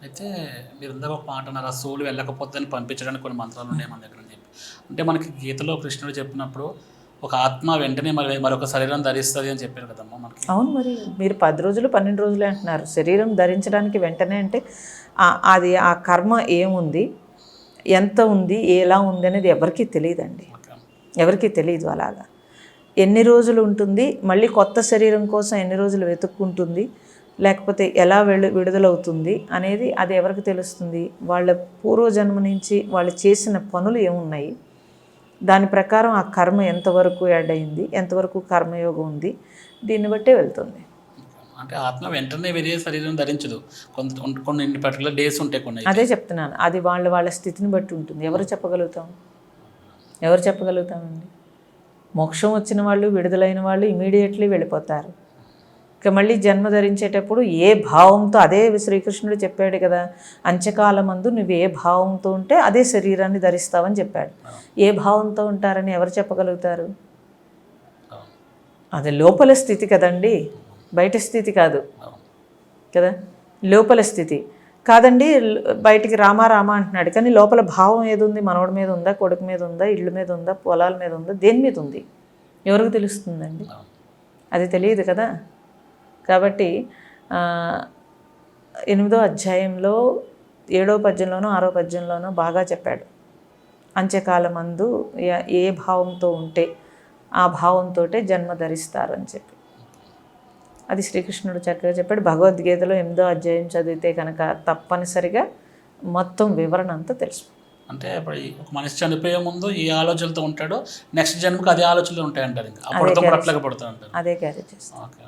అయితే మీరు ఇందాక ఒక మాట అన్నారు? ఆ సోలు వెళ్ళకపోతే పంపించడానికి కొన్ని మంత్రాలు ఉన్నాయి మన దగ్గర అని చెప్పి. అంటే మనకి గీతలో కృష్ణుడు చెప్పినప్పుడు ఒక ఆత్మ వెంటనే మరి మరొక శరీరం ధరిస్తుంది అని చెప్పారు కదమ్మా మనకి. అవును మరి మీరు పది రోజులు పన్నెండు రోజులే అంటున్నారు. శరీరం ధరించడానికి వెంటనే అంటే అది ఆ కర్మ ఏముంది? ఎంత ఉంది? ఎలా ఉంది అనేది ఎవరికీ తెలియదండి. ఎవరికీ తెలియదు అలాగా. ఎన్ని రోజులు ఉంటుంది? మళ్ళీ కొత్త శరీరం కోసం ఎన్ని రోజులు వెతుక్కుంటుంది? లేకపోతే ఎలా వెళ్ళు విడుదలవుతుంది అనేది అది ఎవరికి తెలుస్తుంది? వాళ్ళ పూర్వజన్మ నుంచి వాళ్ళు చేసిన పనులు ఏమున్నాయి? దాని ప్రకారం ఆ కర్మ ఎంతవరకు యాడ్ అయింది? ఎంతవరకు కర్మయోగం ఉంది? దీన్ని బట్టే వెళ్తుంది. అంటే ఆత్మ వెంటనే వేరే శరీరం ధరించదు. కొంత కొన్ని పర్టికులర్ డేస్ ఉంటాయి కొన్ని అదే చెప్తున్నాను. అది వాళ్ళ వాళ్ళ స్థితిని బట్టి ఉంటుంది. ఎవరు చెప్పగలుగుతాం? ఎవరు చెప్పగలుగుతామండి? మోక్షం వచ్చిన వాళ్ళు విడుదలైన వాళ్ళు ఇమీడియట్లీ వెళ్ళిపోతారు. ఇక మళ్ళీ జన్మ ధరించేటప్పుడు ఏ భావంతో అదే శ్రీకృష్ణుడు చెప్పాడు కదా అంత్యకాలమందు నువ్వు ఏ భావంతో ఉంటే అదే శరీరాన్ని ధరిస్తావని చెప్పాడు. ఏ భావంతో ఉంటారని ఎవరు చెప్పగలుగుతారు. అది లోపల స్థితి కదండి. బయట స్థితి కాదు. కదా? లోపల స్థితి. కాదండి బయటికి రామా రామా అంటున్నాడు. కానీ లోపల భావం ఏది ఉంది మనవడి మీద ఉందా? కొడుకు మీద ఉందా? ఇళ్ళ మీద ఉందా? పొలాల మీద ఉందా? దేని మీద ఉంది? ఎవరికి తెలుస్తుందండి. అది తెలియదు కదా. కాబట్టి ఎనిమిదో అధ్యాయంలో ఏడో పద్యంలోనో ఆరో పద్యంలోనో బాగా చెప్పాడు. అంత్యకాలమందు ఏ- ఏ భావంతో ఉంటే ఆ భావంతో జన్మ ధరిస్తారు అని చెప్పి. అది శ్రీకృష్ణుడు చక్కగా చెప్పాడు. భగవద్గీతలో ఎనిమిదో అధ్యాయం చదివితే కనుక తప్పనిసరిగా మొత్తం వివరణ అంతా తెలుసు. అంటే ఇప్పుడు ఒక మనిషి చనిపోయే ముందు ఏ ఆలోచనలతో ఉంటాడో నెక్స్ట్ జన్మకి అదే ఆలోచనలు ఉంటాయంటారు ఇంకా. అప్పుడు అట్లాగే అదే క్యారీ చేస్తాం ఓకే.